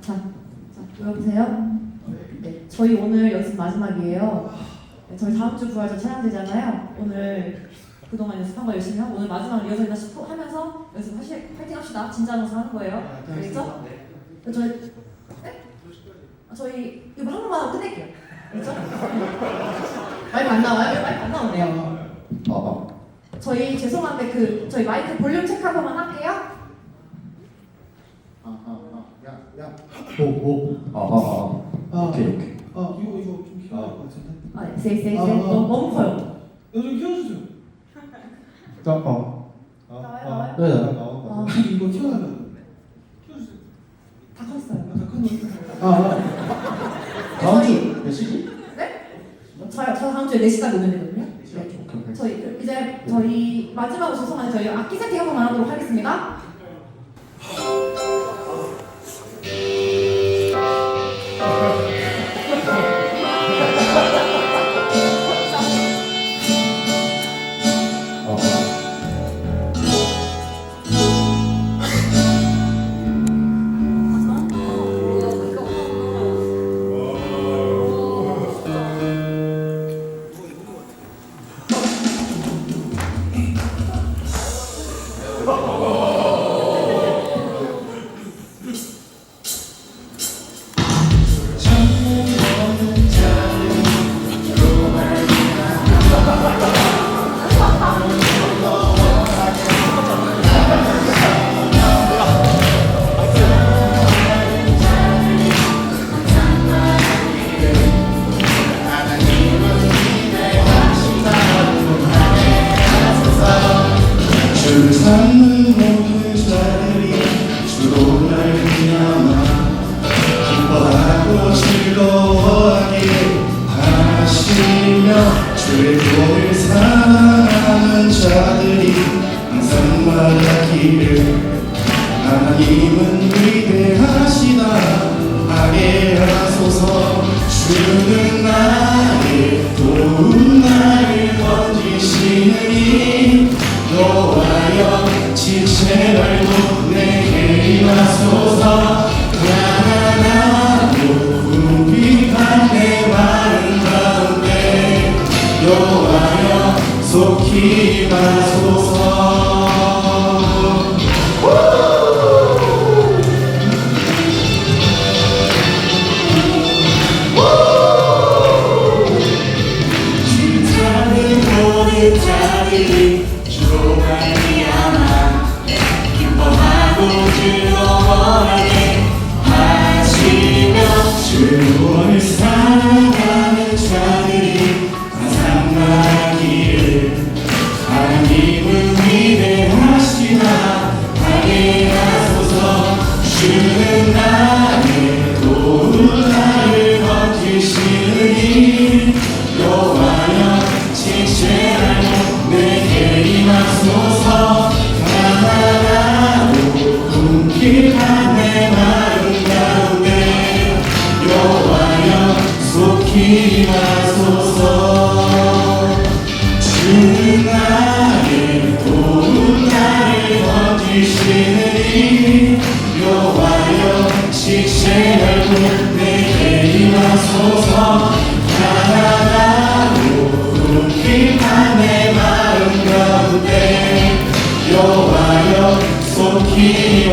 자, 자, 여보세요? 네, 저희 오늘 연습 마지막이에요. 네, 저희 다음 주 부활절 촬영되잖아요. 오늘 그동안 연습한 거 열심히 하고 오늘 마지막 리허설이다 싶어 하면서 연습 하시 파이팅 합시다. 진짜로서 하는 거예요. 알겠죠? 네, 저희 네? 아, 저희 이거 한 번만 하고 끝낼게요. 알겠죠? 마이크 안 나와요? 마이크 안 나오네요. 어, 어. 저희 죄송한데 그 저희 마이크 볼륨 체크 한 번만 할게요. 아, 아, 아. 야, 야. 오, 오. 아, 아, 아. 아, 오케이, 오케이. 아 이거 이거 좀 키워야 될 것 같은데. 아, 네, 세이 세이 세이. 아, 아. 너무, 너무 커요. 이거 좀 키워주세요. 자, 어. 나와요, 나와요? 네, 네. 아, 이거 키워달라고. 키워주세요. 다 컸어요. 아, 거. 아, 아. 다음 주몇 시지? 저요, 저 다음 주에 4시까지 오면 되거든요. 네. 오케이, 오케이. 저희 이제 저희 마지막으로 죄송한데 저희 악기 세팅 한 번만 하도록 하겠습니다. 항상 말하기를 하나님은 위대하시다. 하게 하소서 주는 여호와여 지체하고 내게 임하소서 마음 가운데 여호와여 속히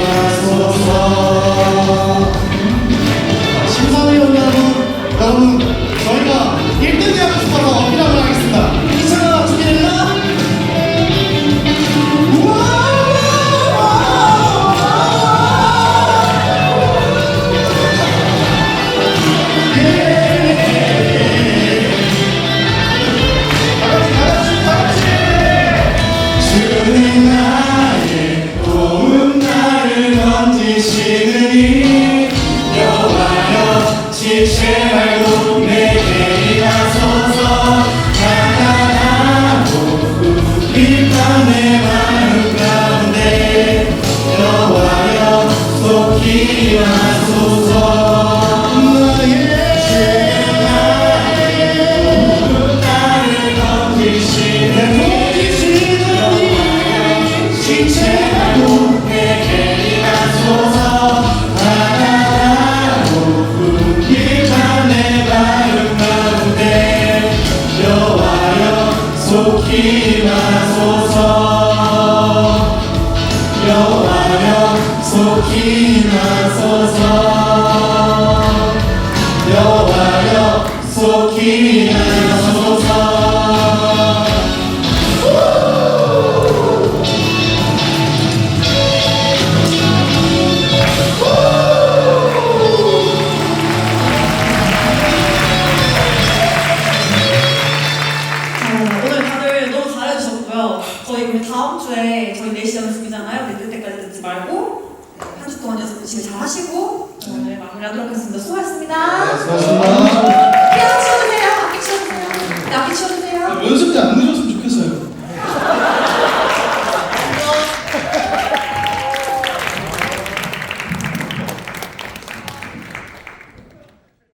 건지시느니 여호와여 지체 말고 내게 임하소서 가난하고 궁핍한 내 마음 가운데 여호와여 속히 임하소서 속히 임하소서. 여와여 속히 임하소서. 다음 주에 저희 4시 연습이잖아요. 우리 그때까지 듣지 말고 한 주 동안 연습 열심히 잘 하시고 오늘 마무리하도록 하겠습니다. 수고하셨습니다. 수고하셨습니다. 피아노 치워주세요. 악기 치워주세요. 네, 악기 치워주세요. 연습지 안